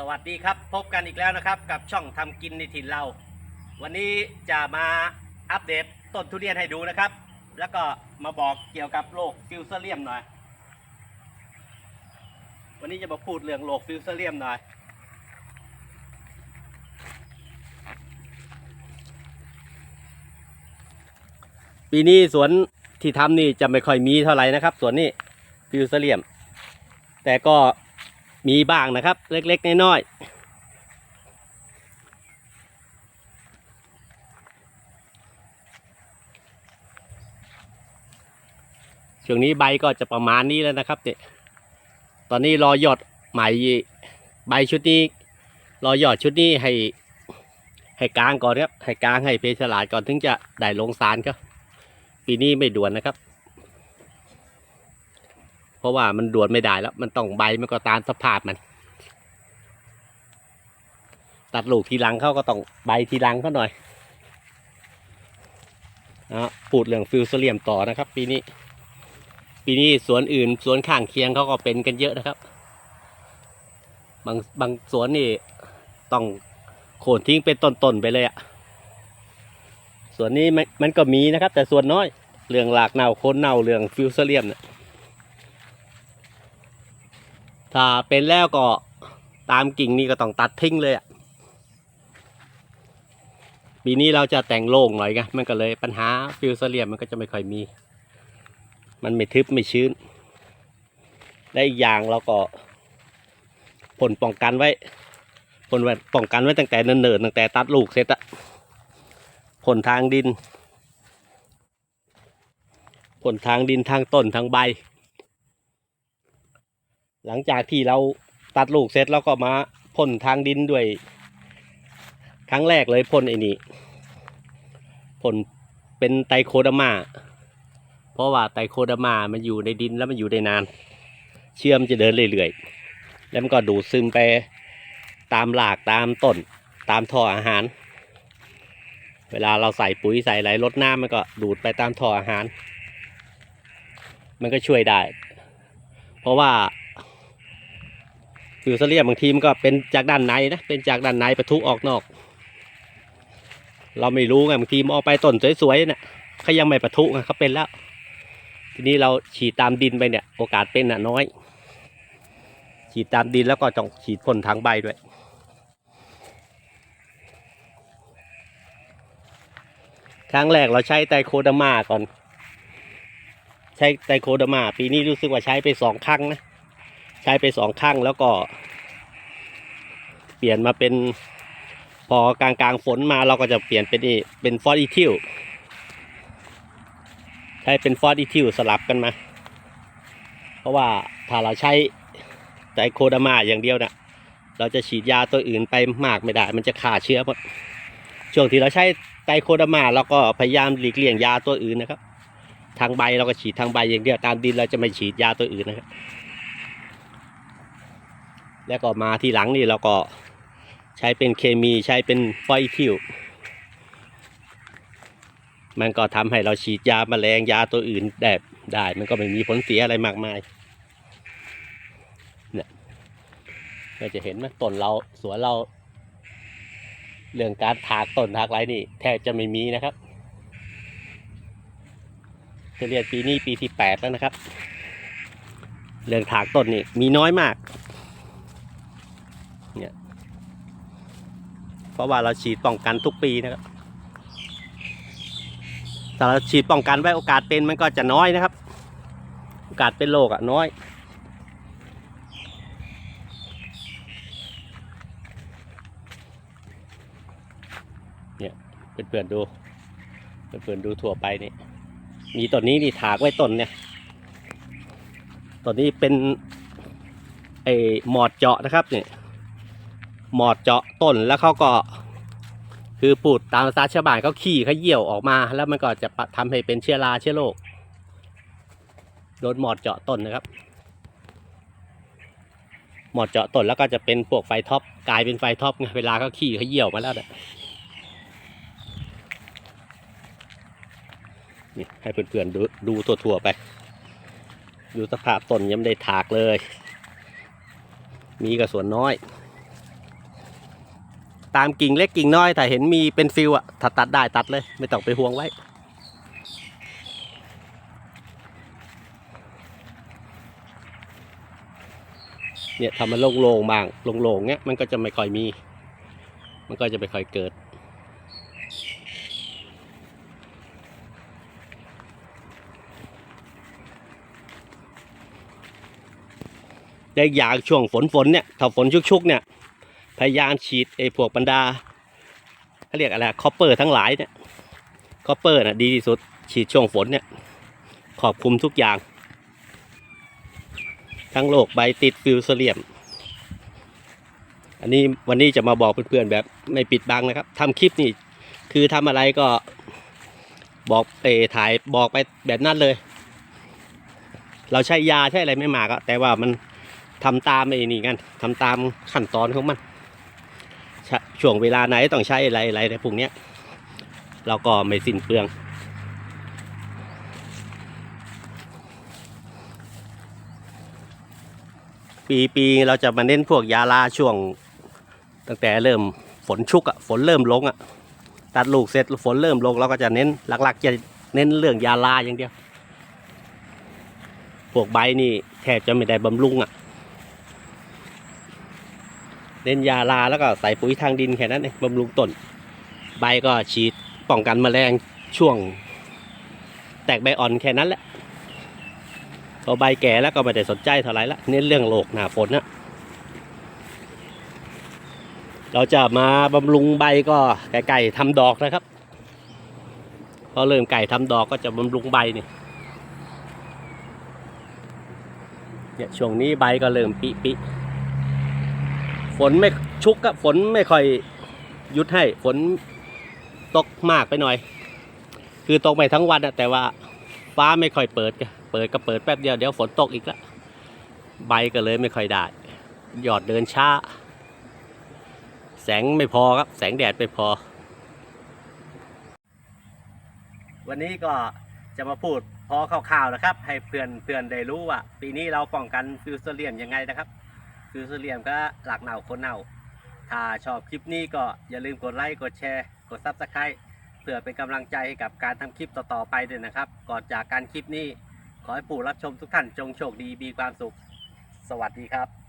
สวัสดีครับ พบกันอีกแล้วนะครับ กับช่องทำกินในถิ่นเรา วันนี้จะมาอัปเดตต้นทุเรียนให้ดูนะครับ แล้วก็มาบอกเกี่ยวกับโรคฟิวเซเรียมหน่อย วันนี้จะมาพูดเรื่องโรคฟิวเซเรียมหน่อยปีนี้สวนที่ทำนี่จะไม่ค่อยมีเท่าไหร่นะครับสวนนี้ฟิวเซเรียม แต่ก็ มีบ้างนะครับ เล็กๆน้อยๆช่วงนี้ใบก็จะประมาณนี้แล้วนะครับเนี่ยตอนนี้รอยอดใหม่ใบชุดนี้ รอยอดชุดนี้ให้ให้กลางก่อนครับให้กลางให้เพชรลาดก่อนถึงจะได้ลงสารครับปีนี้ไม่ด่วนนะครับ เพราะว่ามันด่วนไม่ได้แล้ว มันต้องใบมันก็ตามสภาพมัน ตัดลูกทีหลังเขาก็ต้องใบทีหลังเขาหน่อยนะพูดเรื่องฟิวเซเลียมต่อนะครับ ปีนี้ ปีนี้สวนอื่นสวนข้างเคียงเขาก็เป็นกันเยอะนะครับ บางบางสวนนี่ต้องโค่นทิ้งเป็นต้นๆไปเลยอะส่วนนี้มันมันก็มีนะครับ แต่ส่วนน้อย เรื่องหลากเน่าโคนเน่าเรื่องฟิวเซเลียมเนี่ย ถ้าเป็นแล้วก็ตามกิ่งนี่ก็ต้องตัดทิ้งเลยอะ่ะปีนี้เราจะแต่งโล่งหน่อยไงมันก็เลยปัญหาฟิวเซเลียมมันก็จะไม่ค่อยมี มันไม่ทึบไม่ชื้น และอีกอย่างเราก็ผลป้องกันไว้ผลป้องกันไว้ตั้งแต่เนิ่นๆตั้งแต่ตัดลูกเสร็จอะผลทางดิน ผลทางดินทางต้นทางใบ หลังจากที่เราตัดลูกเสร็จแล้วก็มาพ่นทางดินด้วย ครั้งแรกเลยพ่นไอ้นี่พ่นเป็นไตโคดามาเพราะว่าไตโคดามามันอยู่ในดินแล้วมันอยู่ได้นาน เชื่อมจะเดินเรื่อยๆแล้วมันก็ดูดซึมไปตามหลากตามต้นตามท่ออาหาร เวลาเราใส่ปุ๋ยใส่อะไรลดน้ำมันก็ดูดไปตามท่ออาหาร มันก็ช่วยได้ เพราะว่า ฟิวเซเลียบางทีมันก็เป็นจากด้านในนะ เป็นจากด้านในประทุออกนอก เราไม่รู้ไงบางทีมออกไปต้นสวยๆเนี่ยเขายังไม่ประทุไงเขาเป็นแล้ว ทีนี้เราฉีดตามดินไปเนี่ย โอกาสเป็นน่ะน้อย ฉีดตามดินแล้วก็ต้องฉีดพ่นทางใบด้วยครั้งแรกเราใช้ไตโคดามาก่อน ใช้ไตโคดามา ปีนี้รู้สึกว่าใช้ไปสองครั้งนะ ใช้ไปสองข้างแล้วก็ เปลี่ยนมาเป็นพอกลางกลางๆฝนมาเราก็จะเปลี่ยนเป็นนี่เป็นฟอสอีทิลใช้เป็นฟอสอีทิลสลับกันมา เพราะว่าถ้าเราใช้ไตโคดามาอย่างเดียวนะเราจะฉีดยาตัวอื่นไปมากไม่ได้ มันจะฆ่าเชื้อหมดช่วงที่เราใช้ไตโคดามาเราก็พยายามหลีกเลี่ยงยาตัวอื่นนะครับ ทางใบเราก็ฉีดทางใบอย่างเดียวตามดินเราจะไม่ฉีดยาตัวอื่นนะครับ แล้วก็มาที่หลังนี่เราก็ใช้เป็นเคมีใช้เป็นฟอยทิวมันก็ทำให้เราฉีดยาแมลงยาตัวอื่นได้ได้ มันก็ไม่มีผลเสียอะไรมากมายเนี่ยเราจะเห็นไหมต้นเราสวนเรา เรื่องการถากต้นถากไรนี่ แทบจะไม่มีนะครับจะเรียนปีนี้ปีที่แปดแล้วนะครับ เรื่องถากต้นนี่มีน้อยมาก เพราะว่าเราฉีดป้องกันทุกปีนะครับถ้าเราฉีดป้องกันไว้โอกาสเป็นมันก็จะน้อยนะครับ โอกาสเป็นโรคอะน้อย เนี่ยเพื่อนๆดูเพื่อนๆดูทั่วไปนี่ มีต้นนี้นี่ถากไว้ต้นเนี่ยต้นนี้เป็นไอหมอดเจาะนะครับเนี่ย หมอดเจาะต้นแล้วเขาก็ คือปูดตามภาษาชาวบ้านเขาขี้เขาเยี่ยวออกมา แล้วมันก็จะปะทำให้เป็นเชื้อราเชื้อโรคโดนหมอดเจาะต้นนะครับ หมอดเจาะต้นแล้วก็จะเป็นพวกไฟท็อปกลายเป็นไฟท็อปไงเวลาเขาขี้เขาเยี่ยวมาแล้วเนี่ยนี่ให้เพื่อนๆดูดูทั่วๆไป ดูสภาพต้นยังไม่ได้ถากเลย มีกับส่วนน้อย ตามกิ่งเล็กกิ่งน้อยแต่เห็นมีเป็นฟิวอะถ้าตัดได้ตัดเลย ไม่ต้องไปห่วงไว้ เนี่ยทำมันโล่งๆบ้างโล่งๆเนี้ยมันก็จะไม่ค่อยมี มันก็จะไม่ค่อยเกิดได้อย่างช่วงฝนฝนเนี่ยถ้าฝนชุกๆเนี่ย พยายามฉีดไอ้พวกบรรดาเขาเรียกอะไรคอปเปอร์ทั้งหลายเนี่ยคอปเปอร์น่ะดีที่สุดฉีดช่วงฝนเนี่ยขอบคุมทุกอย่าง ทั้งโรคใบติดฟิวเซเลียม อันนี้วันนี้จะมาบอกเพื่อนๆแบบไม่ปิดบังนะครับทำคลิปนี่คือทำอะไรก็บอกเอถ่ายบอกไปแบบนั้นเลย เราใช้ยาใช้อะไรไม่มากแต่ว่ามันทำตามไอ้นี่กันทำตามขั้นตอนของมัน ช่วงเวลาไหนต้องใช้อะไรอะไรในพวกนี้เราก็ไม่สิ้นเปลือง ปีปีเราจะมาเน้นพวกยาลาช่วง ตั้งแต่เริ่มฝนชุกอะฝนเริ่มลงอะตัดลูกเสร็จฝนเริ่มลงเราก็จะเน้นหลักๆจะเน้นเรื่องยาลาอย่างเดียว พวกใบนี่แทบจะไม่ได้บำรุงอะ เน้นยาลาแล้วก็ใส่ปุ๋ยทางดินแค่นั้นเองบำรุงต้น ใบก็ฉีดป้องกันแมลงช่วง แตกใบอ่อนแค่นั้นแหละพอใบแก่แล้วก็ไม่ได้สนใจเท่าไหร่ละเน้นเรื่องโรคหนาฝนนะเราจะมาบำรุงใบก็ไก่ๆทำดอกนะครับ พอเริ่มไก่ทำดอกก็จะบำรุงใบนี่เนี่ยช่วงนี้ใบก็เริ่มปิปิ ฝนไม่ชุกอะฝนไม่ค่อยยุดให้ฝนตกมากไปหน่อย คือตกไปทั้งวันอะแต่ว่าฟ้าไม่ค่อยเปิดเปิดก็เปิดแป๊บเดียวเดี๋ยวฝนตกอีกล้วใบก็เลยไม่ค่อยได้ หยอดเดินช้า แสงไม่พอครับ แสงแดดไม่พอ วันนี้ก็จะมาพูดพอข่าวๆนะครับ ให้เพื่อนเพื่อนได้รู้ว่า ปีนี้เราป้องกันฟิวเซเลียมยังไงนะครับ คือเซเลียมก็หลักเหน่าคนเน่า ถ้าชอบคลิปนี้ก็อย่าลืมกดไลค์กดแชร์ กดซับสไครต์เพื่อเป็นกำลังใจให้กับการทำคลิปต่อๆไปด้วยนะครับ ก่อนจากการคลิปนี้ ขอให้ผู้รับชมทุกท่านจงโชคดีมีความสุข สวัสดีครับ